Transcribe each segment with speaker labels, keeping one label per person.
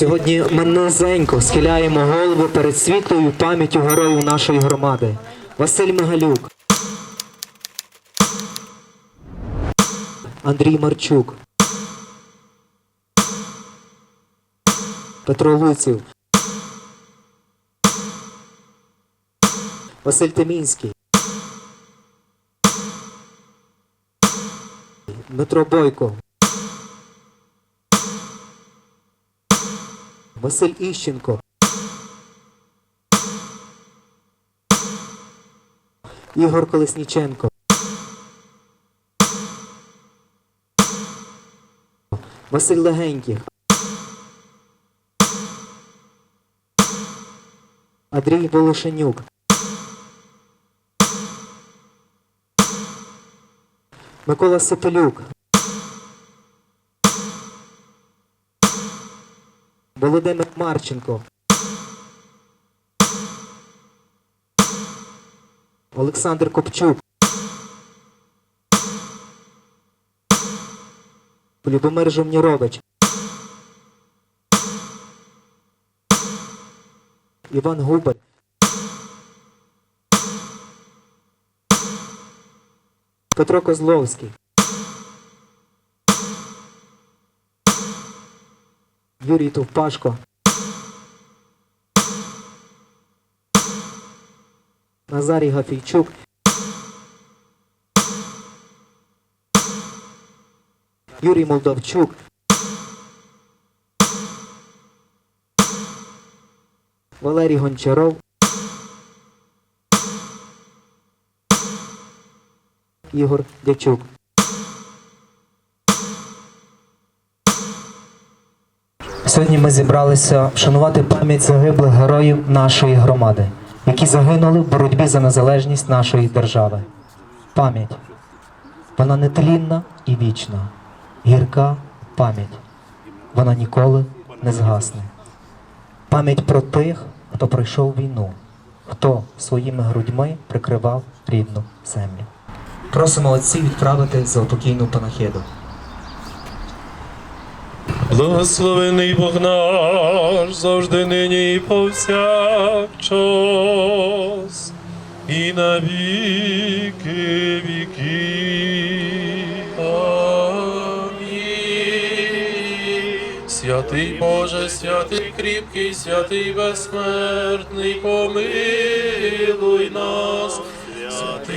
Speaker 1: Сьогодні ми низенько схиляємо голову перед світлою пам'яттю героїв нашої громади. Василь Мигалюк, Андрій Марчук, Петро Луців, Василь Темінський, Дмитро Бойко, Василь Іщенко, Ігор Колесніченко, Василь Легенький, Андрій Волошенюк, Микола Сопелюк, Володимир Марченко, Олександр Копчук, Любомир Жовнірович, Іван Губер, Петро Козловський, Юрій Товпашко, Назарій Гафійчук, Юрій Молдовчук, Валерій Гончаров, Ігор Дячук. Ми зібралися вшанувати пам'ять загиблих героїв нашої громади, які загинули в боротьбі за незалежність нашої держави. Пам'ять. Вона нетлінна і вічна, гірка пам'ять. Вона ніколи не згасне. Пам'ять про тих, хто пройшов війну, хто своїми грудьми прикривав рідну землю. Просимо отців відправити за упокійну панахиду.
Speaker 2: Благословений Бог наш, завжди нині і повсякчас, і на віки. Амінь. Святий Боже, святий кріпкий, святий безсмертний, помилуй нас.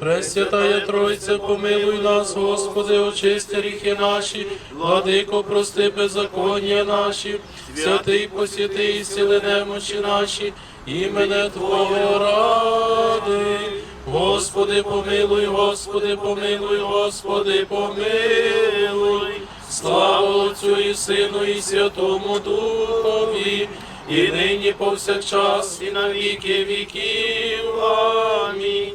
Speaker 2: Пресвятая Тройця, помилуй нас, Господи, очисти гріхи наші, владико, прости беззаконня наші, святий посвяти і сили немочі наші, імене Твого ради. Господи, помилуй, Господи, помилуй, Господи, помилуй. Слава Отцю і Сину, і Святому Духові, і нині повсякчас, і на віки віків. Амінь.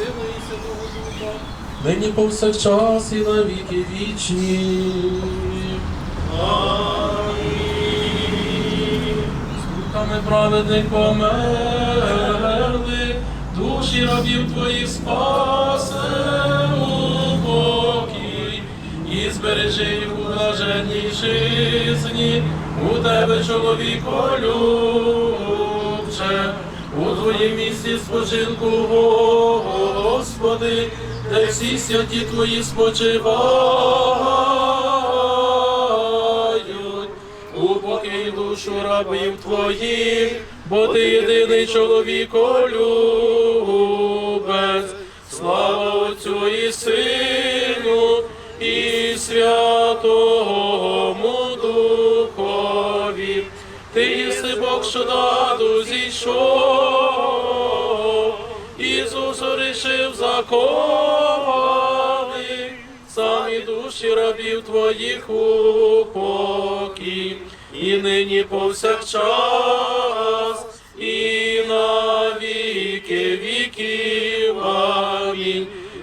Speaker 2: Сина, і Святого Духа, нині повсякчас і на віки вічні. Амінь. Слухами праведних померли, душі рабів твоїх спасе у покій, і збережи їх у блаженній жизні, у тебе чоловіко любче, у твоїм місці спочинку, Господи, де всі святі твої спочивають, у покій душу рабів твоїх, бо ти єдиний чоловіколюбець. Слава Отцю і Сину і Святому Духові. Ти єси що наду зійшов, Ісус рішив закони, самі душі рабів твоїх у і нині повсякчас, і на віки віків.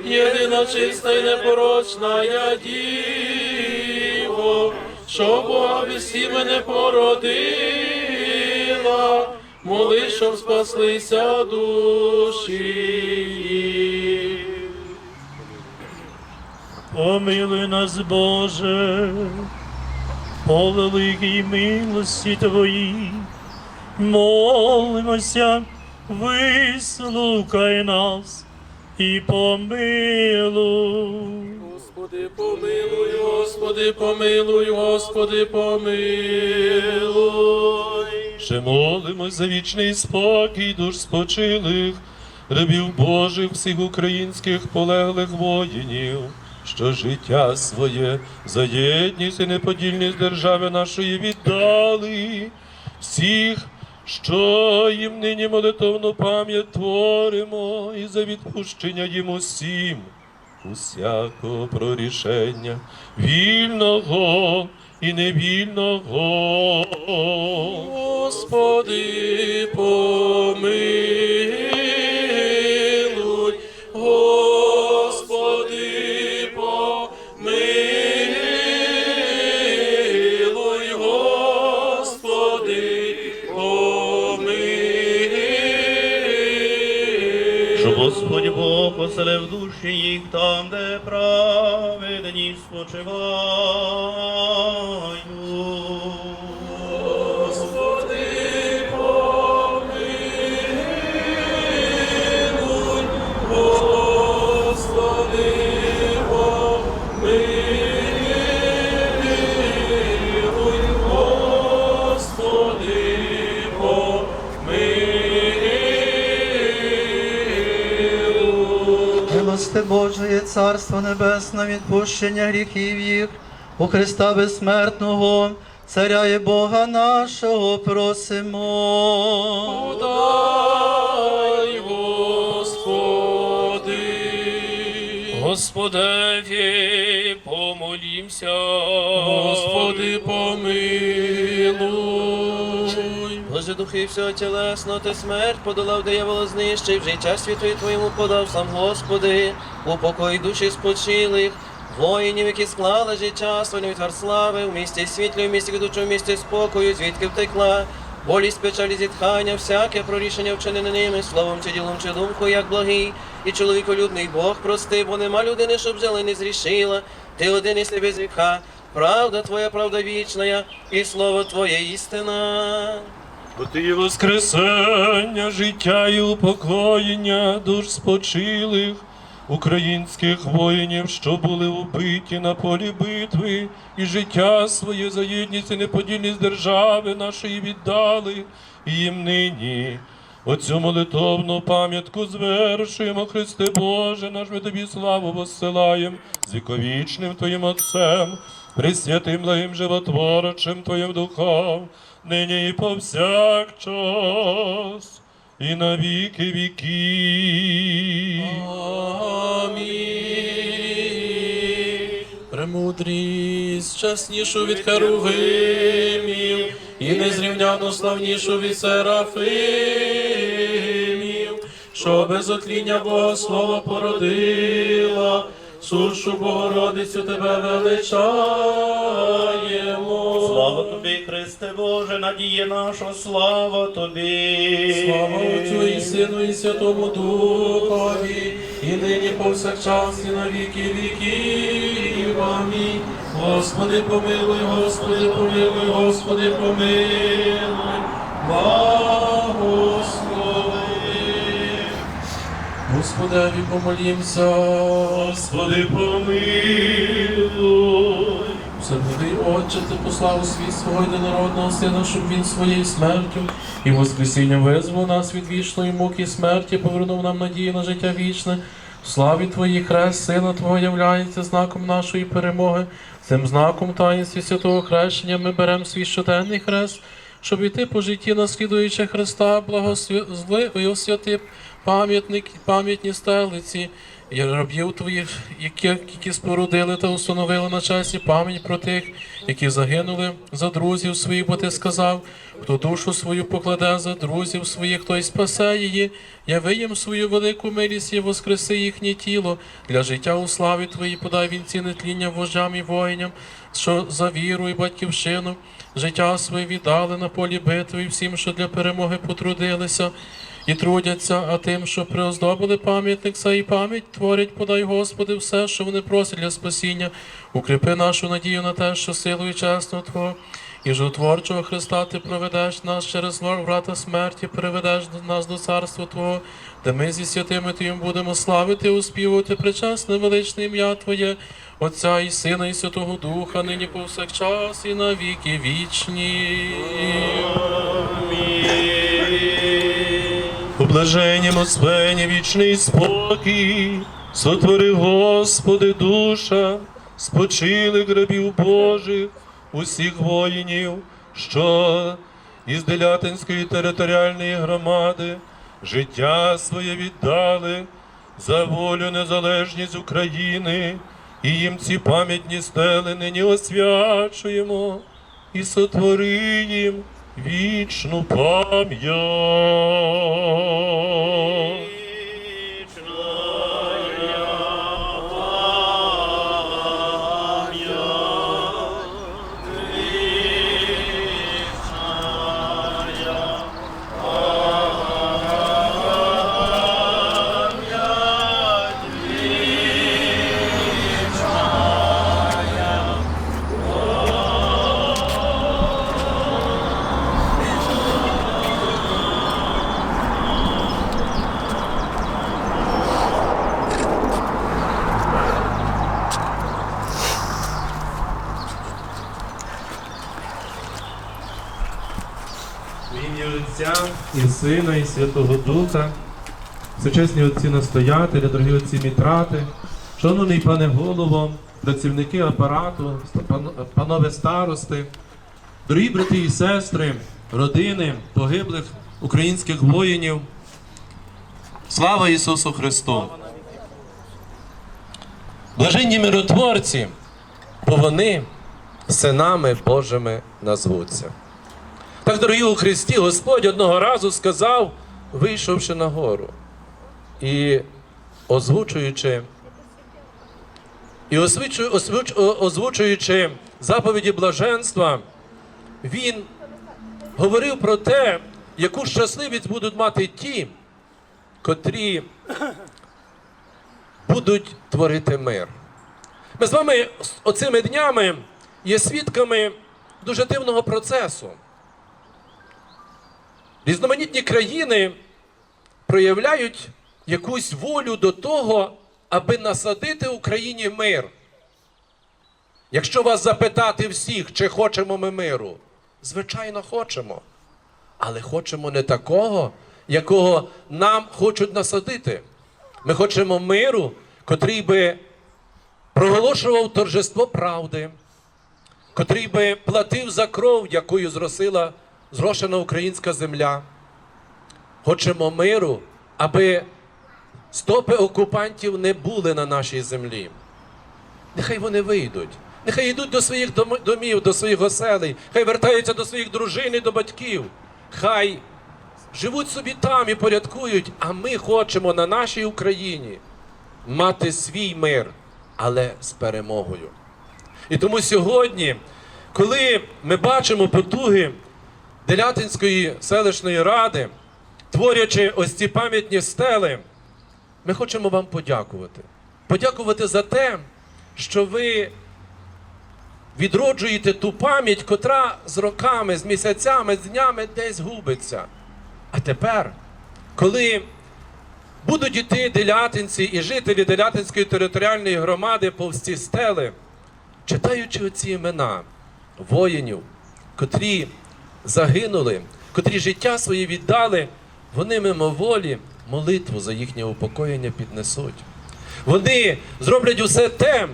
Speaker 2: Єдина чиста й непорочна я діво, що Бога без мене породила, моли, щоб спаслися душі.
Speaker 3: Помилуй нас, Боже, по великій милості Твоїй, молимося, вислухай нас і помилуй.
Speaker 2: Господи, помилуй, Господи, помилуй, Господи, помилуй.
Speaker 3: Ще молимось за вічний спокій душ спочилих, рабів Божих всіх українських полеглих воїнів, що життя своє за єдність і неподільність держави нашої віддали, всіх, що їм нині молитовну пам'ять творимо, і за відпущення їм усім усякого прорішення, вільного і невільного.
Speaker 2: Господи, помилуй, Господи, помилуй, Господи, помилуй.
Speaker 4: Щоб Господь Бог поселив душі їх там, де праведні спочивають.
Speaker 5: Царство Небесне, відпущення гріхів їх, у Христа безсмертного, Царя і Бога нашого просимо.
Speaker 2: Подай, Господи.
Speaker 3: Господеві, помолімся.
Speaker 2: Господи, помилуй.
Speaker 6: Боже духи всього тілесно, ти смерть подолав, диявола знищив, життя світу і твоєму подав сам Господи, упокой душі спочилих, воїнів, які склали життя своє від слави, в місті світлі, в місті ведучого, в місті спокою, звідки втекла. Болість, печалі, зітхання, всяке прорішення вчинене ними, словом чи ділом, чи думкою, як благий, і чоловіколюбний Бог прости, бо нема людини, щоб жила не зрішила. Ти один із без гріха, правда твоя, правда вічна, і слово Твоє істина.
Speaker 3: Бо ти є воскресення, життя і упокоєння душ спочилих українських воїнів, що були вбиті на полі битви, і життя своє за єдність і неподільність держави нашої віддали і їм нині. Оцю молитовну пам'ятку звершуємо, Христе Боже, наш ми тобі славу воссилаєм з віковічним Твоїм Отцем, пресвятим благим животворчим Твоїм Духом, нині і повсякчас, і на віки.
Speaker 2: Амінь. Премудрість, чеснішу від херувимів, і незрівняно славнішу від серафимів, що без отління Бога Слово породила, сушу Богородицю тебе величаємо.
Speaker 4: Христе Боже, надія наша, слава тобі.
Speaker 2: Слава Отцю і Сину, і Святому Духові, і нині повсякчас, і на віки віків. Амінь. Господи, помилуй, Господи, помилуй, Господи, помилуй. Благослови. Господеві помолімся.
Speaker 3: Господи, помилуй.
Speaker 2: Всемогий Отче, ти послав у світ свого єдинородного сина, щоб він своєю смертю і воскресінням визвав нас від вічної муки і смерті, повернув нам надію на життя вічне. В славі Твоїй хрест, Сина Твого являється знаком нашої перемоги. Цим знаком таїнстві святого хрещення ми беремо свій щоденний хрест, щоб іти по житті, наслідуючи Христа, благослови освяти пам'ятник, пам'ятні стелиці, рабів твоїх, які, спорудили та установили на часі пам'ять про тих, які загинули за друзів своїх, бо ти сказав, хто душу свою покладе за друзів своїх, той спасе її, яви їм свою велику милість і воскреси їхнє тіло. Для життя у славі Твоїй, подай вінці нетління вожам і воїням, що за віру і батьківщину життя своє віддали на полі битви і всім, що для перемоги потрудилися і трудяться, а тим, що приоздобили пам'ятник і пам'ять творять, подай Господи, все, що вони просять для спасіння, укріпи нашу надію на те, що силою чесного Твого і животворчого Христа Ти проведеш нас через врата смерті, приведеш нас до царства Твого, де ми зі святими Твоїм будемо славити, успівувати причесне величне ім'я Твоє, Отця і Сина, і Святого Духа, нині повсякчас, і на віки вічні.
Speaker 3: У блаженнімОспені вічний спокій, сотвори, Господи, душа, спочилих грабів Божих, усіх воїнів, що із Делятинської територіальної громади життя своє віддали за волю незалежність України, і їм ці пам'ятні стели нині освячуємо і сотвори їм вічну пам'ять.
Speaker 7: І Сина, і Святого Духа, всечесні отці настоятелі, дорогі отці мітрати, шановний пане голово, працівники апарату, панове старости, дорогі брати і сестри, родини погиблих українських воїнів. Слава Ісусу Христу! Блаженні миротворці, бо вони синами Божими назвуться. Дорогі у Христі, Господь одного разу сказав, вийшовши на гору і озвучуючи, і озвучуючи заповіді блаженства, він говорив про те, яку щасливість будуть мати ті, котрі будуть творити мир. Ми з вами оцими днями є свідками дуже дивного процесу. Різноманітні країни проявляють якусь волю до того, аби насадити Україні мир. Якщо вас запитати всіх, чи хочемо ми миру, звичайно, хочемо. Але хочемо не такого, якого нам хочуть насадити. Ми хочемо миру, котрий би проголошував торжество правди, котрий би платив за кров, якою зросила зрошена українська земля. Хочемо миру, аби стопи окупантів не були на нашій землі. Нехай вони вийдуть. Нехай йдуть до своїх домів, до своїх оселей, хай вертаються до своїх дружин і до батьків. Хай живуть собі там і порядкують, а ми хочемо на нашій Україні мати свій мир, але з перемогою. І тому сьогодні, коли ми бачимо потуги Делятинської селищної ради, творячи ось ці пам'ятні стели, ми хочемо вам подякувати. Подякувати за те, що ви відроджуєте ту пам'ять, котра з роками, з місяцями, з днями десь губиться. А тепер, коли будуть іти делятинці і жителі Делятинської територіальної громади повз ці стели, читаючи оці імена воїнів, котрі загинули, котрі життя своє віддали, вони мимоволі молитву за їхнє упокоєння піднесуть. Вони зроблять усе те,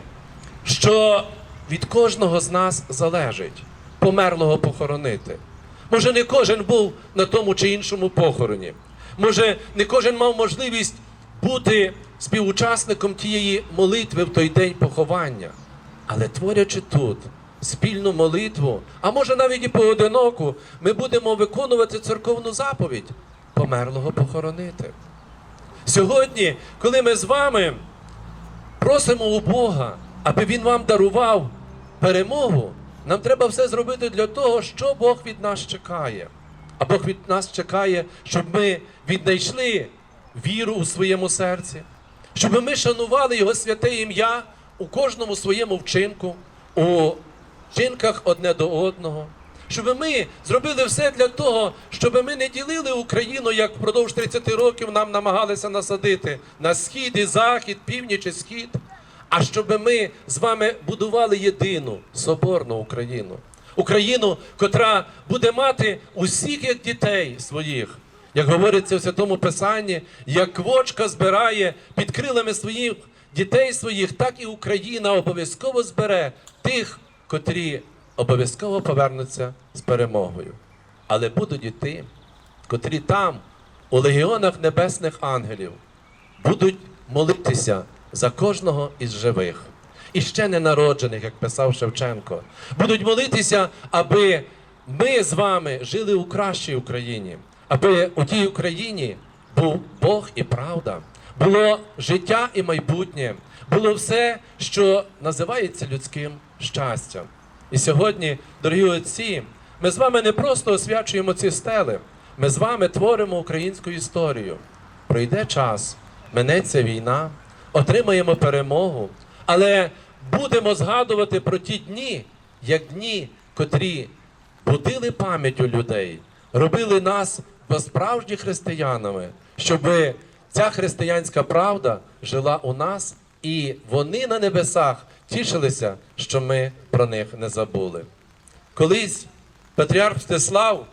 Speaker 7: що від кожного з нас залежить померлого похоронити. Може, не кожен був на тому чи іншому похороні. Може, не кожен мав можливість бути співучасником тієї молитви в той день поховання. Але творячи тут спільну молитву, а може навіть і поодиноку, ми будемо виконувати церковну заповідь померлого похоронити. Сьогодні, коли ми з вами просимо у Бога, аби Він вам дарував перемогу, нам треба все зробити для того, що Бог від нас чекає. А Бог від нас чекає, щоб ми віднайшли віру у своєму серці, щоб ми шанували Його святе ім'я у кожному своєму вчинку, у вчинках одне до одного. Щоб ми зробили все для того, щоб ми не ділили Україну, як впродовж 30 років нам намагалися насадити на схід і захід, північ і схід, а щоб ми з вами будували єдину соборну Україну. Україну, котра буде мати усіх як дітей своїх, як говориться в Святому Писанні, як квочка збирає під крилами своїх дітей своїх, так і Україна обов'язково збере тих, котрі обов'язково повернуться з перемогою. Але будуть і ті, котрі там, у легіонах небесних ангелів, будуть молитися за кожного із живих. І ще ненароджених, як писав Шевченко, будуть молитися, аби ми з вами жили у кращій Україні, аби у тій Україні був Бог і правда, було життя і майбутнє, було все, що називається людським щастям. І сьогодні, дорогі отці, ми з вами не просто освячуємо ці стели, ми з вами творимо українську історію. Пройде час, минеться війна, отримаємо перемогу, але будемо згадувати про ті дні, як дні, котрі будили пам'ять у людей, робили нас справжні християнами, щоб ця християнська правда жила у нас, і вони на небесах тішилися, що ми про них не забули. Колись патріарх Мстислав,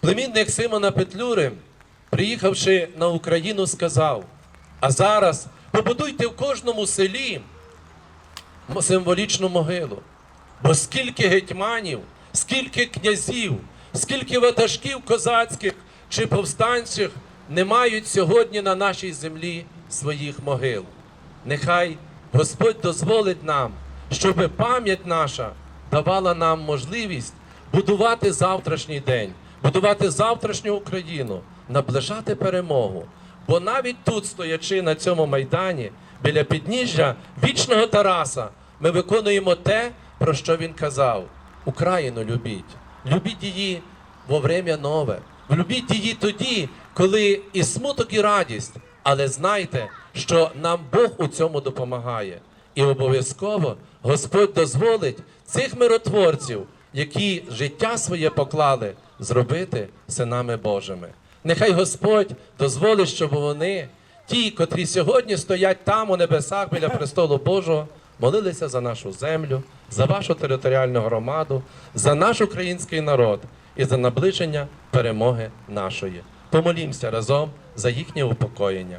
Speaker 7: племінник Симона Петлюри, приїхавши на Україну, сказав: а зараз побудуйте в кожному селі символічну могилу. Бо скільки гетьманів, скільки князів, скільки ватажків козацьких чи повстанчих не мають сьогодні на нашій землі своїх могил. Нехай Господь дозволить нам, щоб пам'ять наша давала нам можливість будувати завтрашній день, будувати завтрашню Україну, наближати перемогу. Бо навіть тут, стоячи на цьому майдані, біля підніжжя вічного Тараса, ми виконуємо те, про що він казав: Україну любіть, любіть її во время нове. Любіть її тоді, коли і смуток, і радість. Але знайте, що нам Бог у цьому допомагає. І обов'язково Господь дозволить цих миротворців, які життя своє поклали, зробити синами Божими. Нехай Господь дозволить, щоб вони, ті, котрі сьогодні стоять там у небесах біля престолу Божого, молилися за нашу землю, за вашу територіальну громаду, за наш український народ і за наближення перемоги нашої. Помолімося разом за їхнє упокоєння.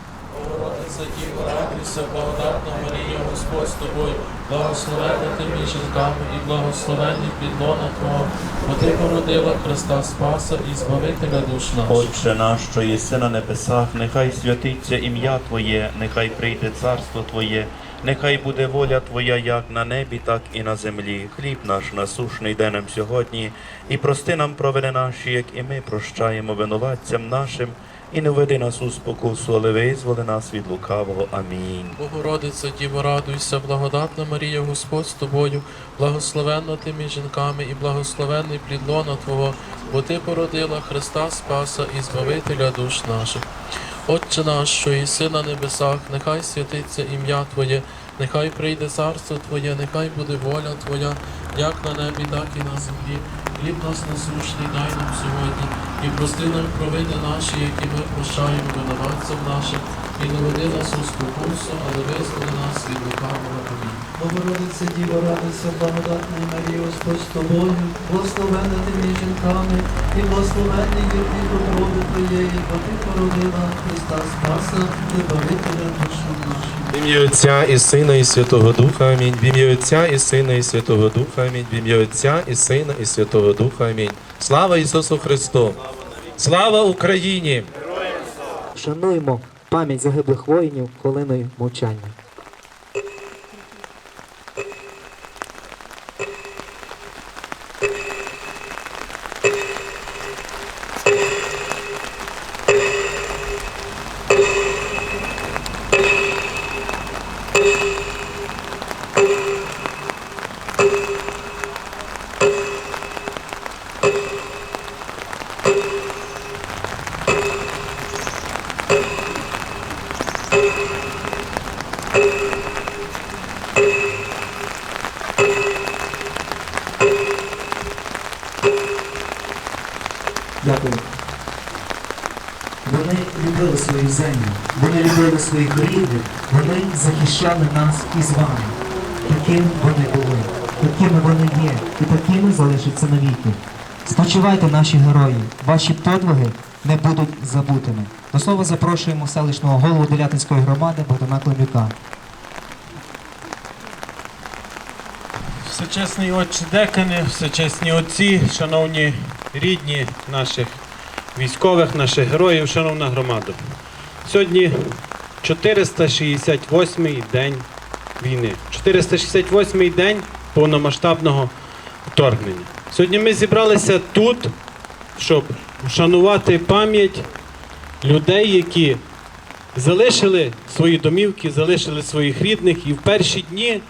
Speaker 2: Богородиця Діво, радуйся, благодатна Марія, Господь з тобою, благословенна ти між жінками і благословенний підлона Твого, бо ти породила Христа Спаса і Збавителя душ наших.
Speaker 4: Отче наш, що єси на небесах, нехай святиться ім'я Твоє, нехай прийде царство Твоє, нехай буде воля Твоя як на небі, так і на землі. Хліб наш насушний дай нам сьогодні, і прости нам провини наші, як і ми прощаємо винуватцям нашим, і не веди нас у спокусу, але визволи нас від лукавого. Амінь.
Speaker 2: Богородиця, Діво, радуйся, благодатна Марія, Господь з тобою, благословенна ти між жінками і благословенний плід лона Твого, бо Ти породила Христа Спаса і Збавителя душ наших. Отче наш, що єси на небесах, нехай святиться ім'я Твоє, нехай прийде царство Твоє, нехай буде воля Твоя, як на небі, так і на землі. Хліб нас насущний дай нам сьогодні, і прости нам провини наші, які ми прощаємо винуватцям нашим, і не веди нас у спокусу, але визволи нас від лукавого. Амінь.
Speaker 5: Богородице, Діво, радуйся, благодатна Марія, Господь з тобою, благословенна ти між жінками, і благословенний є плід утроби Твоєї, бо Ти породила Христа Спаса, і Збавителя душам нашим.
Speaker 3: В ім'я Отця і Сина, і Святого Духа. Амінь. В ім'я Отця і Сина, і Святого Духа. Амінь. В ім'я Отця і Сина, і Святого Духа. Амінь. Слава Ісусу Христу! Слава Україні!
Speaker 1: Шануємо пам'ять загиблих воїнів хвилиною мовчання. Захищали нас із вами. Такими вони були, такими вони є, і такими залишаться навіки. Спочивайте наші герої, ваші подвиги не будуть забутими. До слова запрошуємо селищного голову Делятинської громади Богдана Климюка.
Speaker 8: Всечесний отче декани, всечесні отці, шановні рідні наших військових, наших героїв, шановна громада. Сьогодні 468-й день війни. 468-й день повномасштабного вторгнення. Сьогодні ми зібралися тут, щоб вшанувати пам'ять людей, які залишили свої домівки, залишили своїх рідних і в перші дні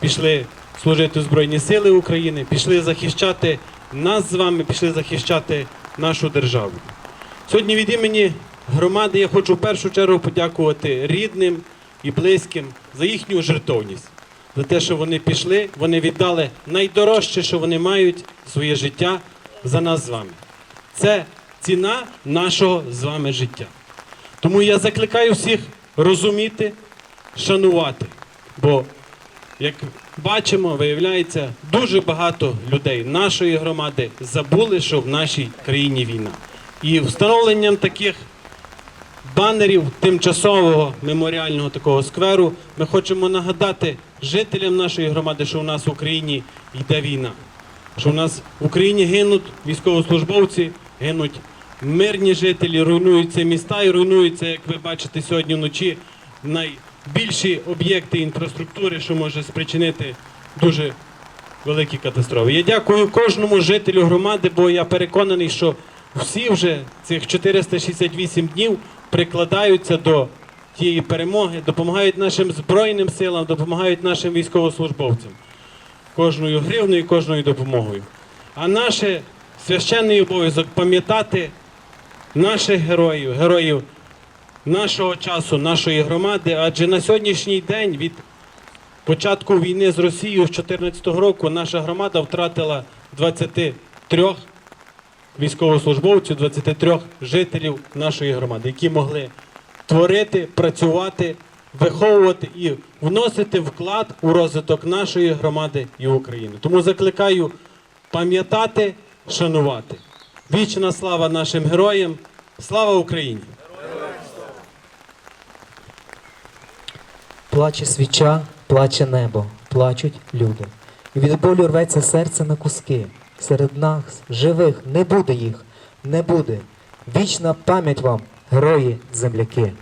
Speaker 8: пішли служити в Збройні Сили України, пішли захищати нас з вами, пішли захищати нашу державу. Сьогодні від імені громади я хочу в першу чергу подякувати рідним і близьким за їхню жертовність, за те, що вони пішли, вони віддали найдорожче, що вони мають своє життя за нас з вами. Це ціна нашого з вами життя. Тому я закликаю всіх розуміти, шанувати. Бо як бачимо, виявляється, дуже багато людей нашої громади забули, що в нашій країні війна. І встановленням таких банерів тимчасового меморіального такого скверу ми хочемо нагадати жителям нашої громади, що у нас в Україні йде війна. Що у нас в Україні гинуть військовослужбовці, гинуть мирні жителі, руйнуються міста і руйнуються, як ви бачите сьогодні вночі, найбільші об'єкти інфраструктури, що може спричинити дуже великі катастрофи. Я дякую кожному жителю громади, бо я переконаний, що всі вже цих 468 днів прикладаються до тієї перемоги, допомагають нашим збройним силам, допомагають нашим військовослужбовцям кожною гривною, кожною допомогою. А наш священний обов'язок пам'ятати наших героїв, героїв нашого часу, нашої громади, адже на сьогоднішній день від початку війни з Росією з 2014 року наша громада втратила 23 військовослужбовців, 23 жителів нашої громади, які могли творити, працювати, виховувати і вносити вклад у розвиток нашої громади і України. Тому закликаю пам'ятати, шанувати. Вічна слава нашим героям! Слава Україні!
Speaker 1: Плаче свіча, плаче небо, плачуть люди. І від болю рветься серце на куски. Серед нас, живих, не буде їх, не буде. Вічна пам'ять вам, герої, земляки.